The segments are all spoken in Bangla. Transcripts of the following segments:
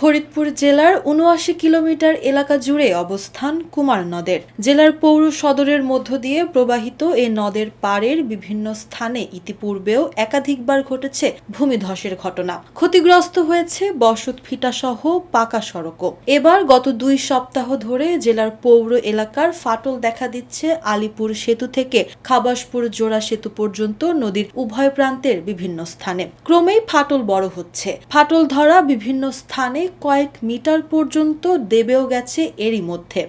ফরিদপুর জেলার উনআশি কিলোমিটার এলাকা জুড়ে অবস্থান কুমার নদের। জেলার পৌর সদরের মধ্য দিয়ে প্রবাহিত এ নদের পাড়ের বিভিন্ন স্থানে ইতিপূর্বেও একাধিকবার ঘটেছে ভূমিধসের ঘটনা। ক্ষতিগ্রস্ত হয়েছে বসত ফিটা সহ পাকা সড়কও। এবার গত দুই সপ্তাহ ধরে জেলার পৌর এলাকার ফাটল দেখা দিচ্ছে আলিপুর সেতু থেকে খাবাসপুর জোড়া সেতু পর্যন্ত নদীর উভয় প্রান্তের বিভিন্ন স্থানে। ক্রমেই ফাটল বড় হচ্ছে। ফাটল ধরা বিভিন্ন স্থানে কয়েক মিটার পর্যন্ত দেবেও গেছে এরই মধ্যে।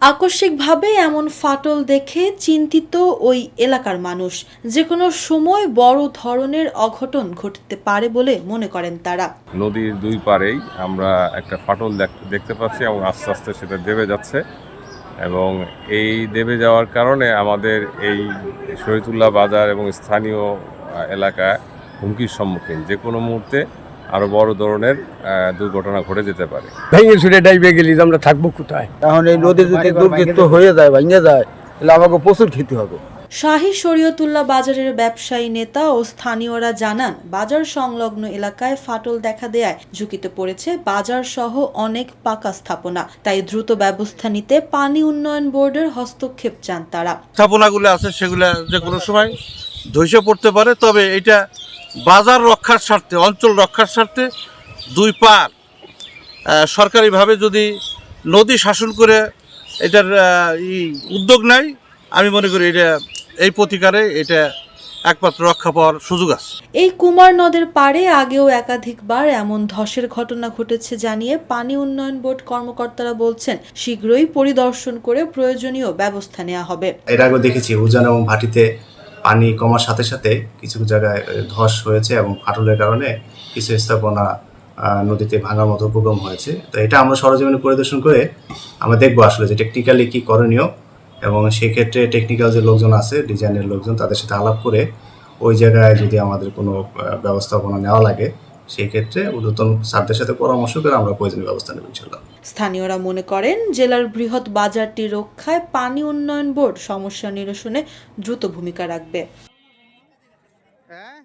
আকস্মিকভাবে এমন ফাটল দেখে চিন্তিত ওই এলাকার মানুষ। যে কোনো সময় বড় ধরনের অঘটন ঘটতে পারে বলে মনে করেন তারা। নদীর দুই পারেই আমরা একটা ফাটল দেখ- দেখতে পাচ্ছি এবং আস্তে আস্তে সেটা দেবে যাচ্ছে। এবং এই দেবে যাওয়ার কারণে আমাদের এই শহীদুল্লাহ বাজার এবং স্থানীয় এলাকা হুমকির সম্মুখীন। যে কোনো মুহূর্তে আরও বড় ধরনের দুর্ঘটনা ঘটে যেতে পারে। ভেঙে ছুটে ডাইবে গেলি আমরা থাকব কোথায়? এখন এই নদী যদি দুর্গিত হয়ে যায় ভেঙে যায় তাহলে আমাকে প্রচুর খেতে হবে। শাহী শরীয়তুল্লাহ বাজারের ব্যবসায়ী নেতা ও স্থানীয়রা জানান বাজার সংলগ্ন এলাকায় ফাটল দেখা দেয়ায় ঝুঁকিতে পড়েছে বাজার সহ অনেক পাকা স্থাপনা। তাই দ্রুত ব্যবস্থা নিতে পানি উন্নয়ন বোর্ডের হস্তক্ষেপ চান তারা। স্থাপনাগুলো আছে সেগুলো যে কোনো সময় ধসে পড়তে পারে তবে এটা বাজার রক্ষার স্বার্থে অঞ্চল রক্ষার স্বার্থে দুই পার সরকারিভাবে যদি নদী শাসন করে এটার উদ্যোগ নেয় আমি মনে করি এটা এই প্রতিকারে এটা একমাত্র রক্ষা পাওয়ার সুযোগ আছে। এই কুমার নদের পাড়ে আগেও একাধিকবার এমন ধসের ঘটনা ঘটেছে জানিয়ে পানি উন্নয়ন বোর্ড কর্মকর্তারা বলছেন শীঘ্রই পরিদর্শন করে প্রয়োজনীয় ব্যবস্থা নেওয়া হবে। এর আগেও দেখেছি উজান এবং ভাটিতে পানি কমার সাথে সাথে কিছু জায়গায় ধস হয়েছে এবং ফাটলের কারণে কিছু স্থাপনা নদীতে ভাঙার মতো উপগম হয়েছে। তো এটা আমরা সরজমিনে পরিদর্শন করে আমরা দেখব আসলে যে টেকনিক্যালি কী করণীয় এবং সেক্ষেত্রে টেকনিক্যাল যে লোকজন আছে ডিজাইনের লোকজন তাদের সাথে আলাপ করে ওই জায়গায় যদি আমাদের কোনো ব্যবস্থাপনা নেওয়া লাগে সেক্ষেত্রে ঊর্ধ্বতন স্যারদের সাথে পরামর্শ করে আমরা প্রয়োজনীয় ব্যবস্থা নেব ইনশাল্লাহ। স্থানীয়রা মনে করেন জেলার বৃহৎ বাজারটি রক্ষায় পানি উন্নয়ন বোর্ড সমস্যা নিরসনে দ্রুত ভূমিকা রাখবে। হ্যাঁ?